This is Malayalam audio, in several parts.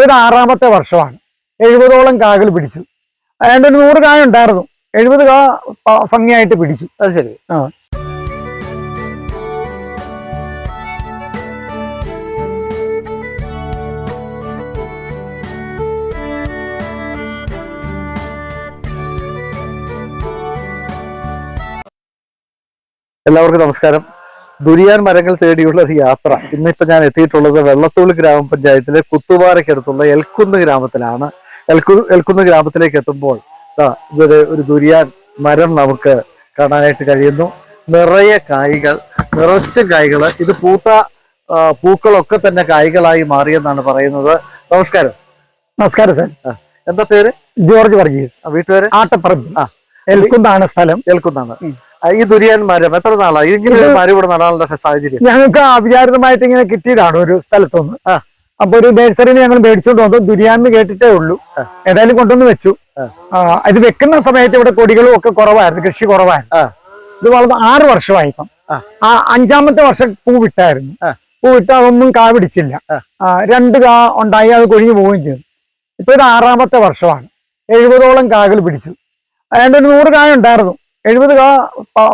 ഇപ്പൊ ഇത് ആറാമത്തെ വർഷമാണ്. എഴുപതോളം കാകൾ പിടിച്ചു. അതുകൊണ്ട് ഒരു നൂറ് കായ ഉണ്ടായിരുന്നു. എഴുപത് കാ ഭംഗിയായിട്ട് പിടിച്ചു. അത് ശരി. ആ. എല്ലാവർക്കും നമസ്കാരം. ദുരിയാൻ മരങ്ങൾ തേടിയുള്ള ഒരു യാത്ര. ഇന്നിപ്പോൾ ഞാൻ എത്തിയിട്ടുള്ളത് വെള്ളത്തോളി ഗ്രാമപഞ്ചായത്തിലെ കുത്തുപാറയ്ക്കടുത്തുള്ള എൽക്കുന്ന് ഗ്രാമത്തിലാണ്. എൽക്കു എൽക്കുന്ന് ഗ്രാമത്തിലേക്ക് എത്തുമ്പോൾ ഇവിടെ ഒരു ദുരിയാൻ മരം നമുക്ക് കാണാനായിട്ട് കഴിയുന്നു. നിറയെ കായ്കൾ നിറച്ച കായ്കൾ ഇത് പൂത്ത പൂക്കളൊക്കെ തന്നെ കായ്കളായി മാറിയെന്നാണ് പറയുന്നത്. നമസ്കാരം. നമസ്കാരം സാർ. എന്താ പേര്? ജോർജ് വർഗീസ്. വീട്ടുകാർ വീട്ടുപേര്? ആട്ടപ്പറമ്പ് ആ. എൽക്കുന്നാണ് സ്ഥലം. ആ, ഈ ദുരിയാൻ മരം എത്ര നാളായി? ഇങ്ങനെ ഒരു മരം ഇവിടെ നടാനുള്ള സാഹചര്യം. ഞങ്ങൾക്ക് അവിചാരിതമായിട്ട് ഇങ്ങനെ കിട്ടിയതാണ് ഒരു സ്ഥലത്തൊന്ന്. അപ്പൊ ഒരു നഴ്സറിന് ഞങ്ങൾ മേടിച്ചോണ്ട് വന്നു. ദുരിയാന്ന് കേട്ടിട്ടേ ഉള്ളൂ. ഏതായാലും കൊണ്ടുവന്ന് വെച്ചു. ഇത് വെക്കുന്ന സമയത്ത് ഇവിടെ കൊടികളും ഒക്കെ കുറവായിരുന്നു കൃഷി കുറവായിരുന്നു. ഇത് വളർന്ന് ആറ് വർഷമായി ഇപ്പം. ആ. അഞ്ചാമത്തെ വർഷം പൂ വിട്ടായിരുന്നു. പൂ വിട്ട് അതൊന്നും കാ പിടിച്ചില്ല. രണ്ട് കാ ഉണ്ടായി അത് കൊഴിഞ്ഞു പോവുകയും ചെയ്തു. ഇപ്പൊ ഇത് ആറാമത്തെ വർഷമാണ്. എഴുപതോളം കാകൾ പിടിച്ചു. അതുകൊണ്ട് ഒരു നൂറ് കായ ഉണ്ടായിരുന്നു. എഴുപത് കാ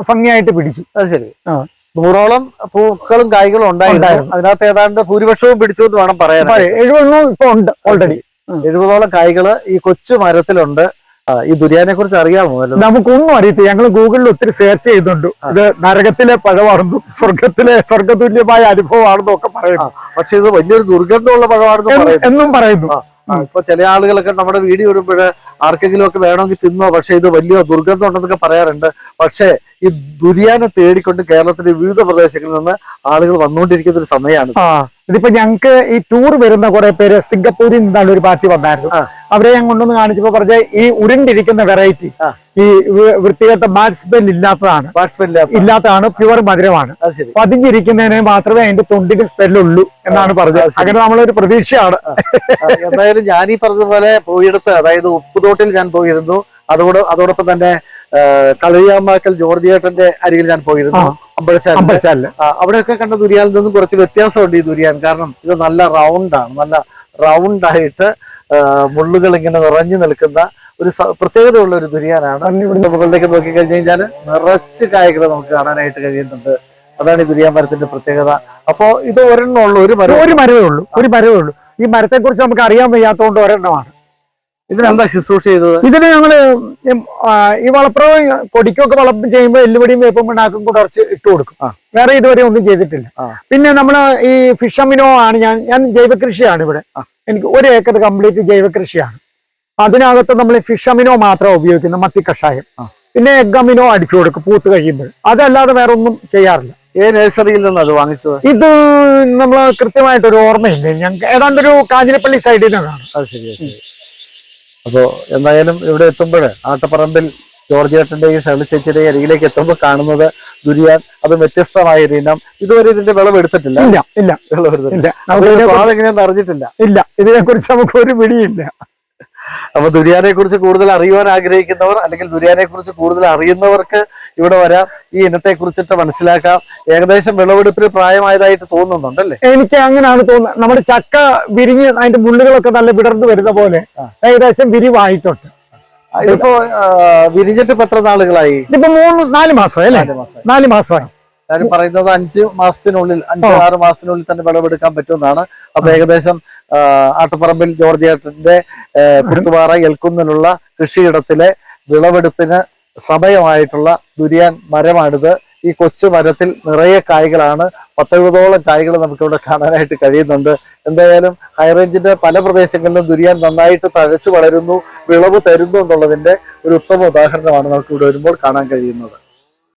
ഭംഗിയായിട്ട് പിടിച്ചു. അത് ശരി. ആ. നൂറോളം പൂക്കളും കായ്കളും ഉണ്ടായിരുന്നു. അതിനകത്ത് ഏതാണ്ട് ഭൂരിപക്ഷവും പിടിച്ചു എന്ന് വേണം പറയാൻ എഴുപതെണ്ണം ഇപ്പൊ ഉണ്ട് ഓൾറെഡി എഴുപതോളം കായ്കൾ ഈ കൊച്ചു മരത്തിലുണ്ട്. ഈ ദുരിയാനെ കുറിച്ച് അറിയാമോ? നമുക്കൊന്നും അറിയത്തില്ല. ഞങ്ങൾ ഗൂഗിളിൽ ഒത്തിരി സെർച്ച് ചെയ്തിട്ടുണ്ട് ഇത് നരകത്തിലെ പഴമാണെന്നും സ്വർഗത്തിലെ സ്വർഗതുല്യമായ അനുഭവമാണെന്നും ഒക്കെ പറയുന്നു. പക്ഷെ ഇത് വലിയൊരു ദുർഗന്ധമുള്ള പഴമാണെന്ന് എന്നും പറയുന്നു. ഇപ്പൊ ചില ആളുകളൊക്കെ നമ്മുടെ വീഡിയോ ഇടുമ്പോൾ ആർക്കെങ്കിലും ഒക്കെ വേണമെങ്കിൽ തിന്നോ പക്ഷെ ഇത് വലിയ ദുർഗന്ധം ഉണ്ടെന്നൊക്കെ പറയാറുണ്ട്. പക്ഷേ ഈ ദുരിയാനെ തേടിക്കൊണ്ട് കേരളത്തിന്റെ വിവിധ പ്രദേശങ്ങളിൽ നിന്ന് ആളുകൾ വന്നുകൊണ്ടിരിക്കുന്ന ഒരു സമയമാണ്. ഇതിപ്പോ ഞങ്ങക്ക് ഈ ടൂർ വരുന്ന കുറെ പേര് സിംഗപ്പൂരിൽ നിന്നാണ് ഒരു പാർട്ടി വന്നായിരുന്നു. അവരെ ഞാൻ കൊണ്ടുവന്ന് കാണിച്ചപ്പോ പറഞ്ഞ ഈ ഉരുണ്ടിരിക്കുന്ന വെറൈറ്റി ഈ വൃത്തികെട്ട ബാറ്റ്സ്മെൻ ഇല്ലാത്തതാണ്. ഇല്ലാത്തതാണ് പ്യുവർ മധുരമാണ്. പതിഞ്ഞിരിക്കുന്നതിന് മാത്രമേ അതിന്റെ തൊണ്ടിന് സ്മെല്ലുള്ളൂ എന്നാണ് പറഞ്ഞത്. അങ്ങനെ നമ്മളൊരു പ്രതീക്ഷയാണ്. എന്തായാലും ഞാൻ ഈ പറഞ്ഞതുപോലെ പോയിടത്ത് അതായത് ഉപ്പുതോട്ടിൽ ഞാൻ പോയിരുന്നു. അതോട് അതോടൊപ്പം തന്നെ കളിയാമാക്കൽ ജോർജിയേട്ടന്റെ അരികിൽ ഞാൻ പോയിരുന്നു. അവിടെയൊക്കെ കണ്ട ദുരിയാനിൽ നിന്നും കുറച്ച് വ്യത്യാസമുണ്ട് ഈ ദുരിയാൻ കാരണം ഇത് നല്ല റൗണ്ടാണ് നല്ല റൗണ്ടായിട്ട് മുള്ളുകൾ ഇങ്ങനെ നിറഞ്ഞു നിൽക്കുന്ന ഒരു പ്രത്യേകതയുള്ള ഒരു ദുരിയാനാണ്. ഇവിടുന്ന് മുകളിലേക്ക് നോക്കി കഴിഞ്ഞു കഴിഞ്ഞാൽ നിറച്ച് കായ്കൾ നമുക്ക് കാണാനായിട്ട് കഴിയുന്നുണ്ട്. അതാണ് ഈ ദുരിയാൻ മരത്തിന്റെ പ്രത്യേകത. അപ്പോ ഇത് ഒരെണ്ണം ഉള്ളൂ ഒരു മരം ഒരു മരവേ ഉള്ളൂ. ഒരു മരവേ ഉള്ളൂ. ഈ മരത്തെ കുറിച്ച് നമുക്ക് അറിയാൻ വയ്യാത്തതുകൊണ്ട് ഒരെണ്ണമാണ്. ഇതിനെന്താ ശുശ്രൂഷ ചെയ്തത്? ഇതിന് ഞങ്ങൾ ഈ വളപ്രവും കൊടിക്കൊക്കെ വളം ചെയ്യുമ്പോൾ എല്ലുപടിയും വേപ്പും പിണ്ണാക്കും കൂടെ കുറച്ച് ഇട്ട് കൊടുക്കും. വേറെ ഇതുവരെ ഒന്നും ചെയ്തിട്ടില്ല. പിന്നെ നമ്മൾ ഈ ഫിഷ് അമിനോ ആണ് ഞാൻ ഞാൻ ജൈവ കൃഷിയാണ് ഇവിടെ. എനിക്ക് ഒരു ഏക്കർ കംപ്ലീറ്റ് ജൈവ കൃഷിയാണ്. അതിനകത്ത് നമ്മൾ ഫിഷ് അമിനോ മാത്രം ഉപയോഗിക്കുന്നത് മത്തി കഷായം. പിന്നെ എഗ് അമിനോ അടിച്ചു കൊടുക്കും പൂത്ത് കഴിയുമ്പോൾ. അതല്ലാതെ വേറെ ഒന്നും ചെയ്യാറില്ല. ഏ നഴ്സറിയിൽ നിന്ന് അത് വാങ്ങിച്ചത്? ഇത് നമ്മൾ കൃത്യമായിട്ടൊരു ഓർമ്മയില്ല? ഞങ്ങൾക്ക് ഏതാണ്ട് ഒരു കാഞ്ഞിരപ്പള്ളി സൈഡിൽ നിന്നാണ്. അത് ശരി ശരി. അപ്പോ എന്തായാലും ഇവിടെ എത്തുമ്പോൾ ആട്ടപ്പറമ്പിൽ ജോർജ് ചേട്ടന്റെയും ഷെർലി ചേച്ചിയുടെയും അരികിലേക്ക് എത്തുമ്പോൾ കാണുന്നത് ദുരിയാൻ. അത് വ്യത്യസ്തമായ ഒരു ഇനം. ഇതുവരെ ഇതിന്റെ വിളവ് എടുത്തിട്ടില്ല ഇല്ല. ഇല്ല. വിളവെടുത്തിട്ടില്ല അറിഞ്ഞിട്ടില്ല. ഇല്ല ഇതിനെക്കുറിച്ച് നമുക്ക് ഒരു പിടിയില്ല. അപ്പൊ ദുരിയാനെ കുറിച്ച് കൂടുതൽ അറിയുവാൻ ആഗ്രഹിക്കുന്നവർ അല്ലെങ്കിൽ ദുരിയാനെ കുറിച്ച് കൂടുതൽ അറിയുന്നവർക്ക് ഇവിടെ വരാം. ഈ ഇനത്തെ കുറിച്ചിട്ട് മനസ്സിലാക്കാം. ഏകദേശം വിളവെടുപ്പിന് പ്രായമായതായിട്ട് തോന്നുന്നുണ്ടല്ലേ എനിക്ക് അങ്ങനെയാണ് തോന്നുന്നത്. നമ്മുടെ ചക്ക വിരിഞ്ഞ് അതിന്റെ മുള്ളുകളൊക്കെ നല്ല വിടർന്നു വരുന്ന പോലെ ഏകദേശം വിരിവായിട്ടുണ്ട്. ഇപ്പോ വിരിഞ്ഞിട്ട് ഇപ്പൊ എത്ര നാളുകളായി? ഇതിപ്പോ മൂന്ന് നാല് മാസമായി അല്ലേ? നാല് മാസമായി. ഞാൻ പറയുന്നത് അഞ്ച് മാസത്തിനുള്ളിൽ അഞ്ച് ആറ് മാസത്തിനുള്ളിൽ തന്നെ വിളവെടുക്കാൻ പറ്റുമെന്നാണ് അപ്പൊ ഏകദേശം ആട്ടുപറമ്പിൽ ജോർജ് ചേട്ടന്റെ ഏ, എൽക്കുന്നിലുള്ള കൃഷിയിടത്തിലെ വിളവെടുപ്പിന് സമയമായിട്ടുള്ള ദുരിയാൻ മരമാണിത്. ഈ കൊച്ചു മരത്തിൽ നിറയെ കായ്കളാണ്. പത്തെഴുപതോളം കായ്കൾ നമുക്കിവിടെ കാണാനായിട്ട് കഴിയുന്നുണ്ട്. എന്തായാലും ഹൈറേഞ്ചിന്റെ പല പ്രദേശങ്ങളിലും ദുരിയാൻ നന്നായിട്ട് തഴച്ചു വളരുന്നു വിളവ് തരുന്നു എന്നുള്ളതിന്റെ ഒരു ഉത്തമ ഉദാഹരണമാണ് നമുക്ക് ഇവിടെ വരുമ്പോൾ കാണാൻ കഴിയുന്നത്.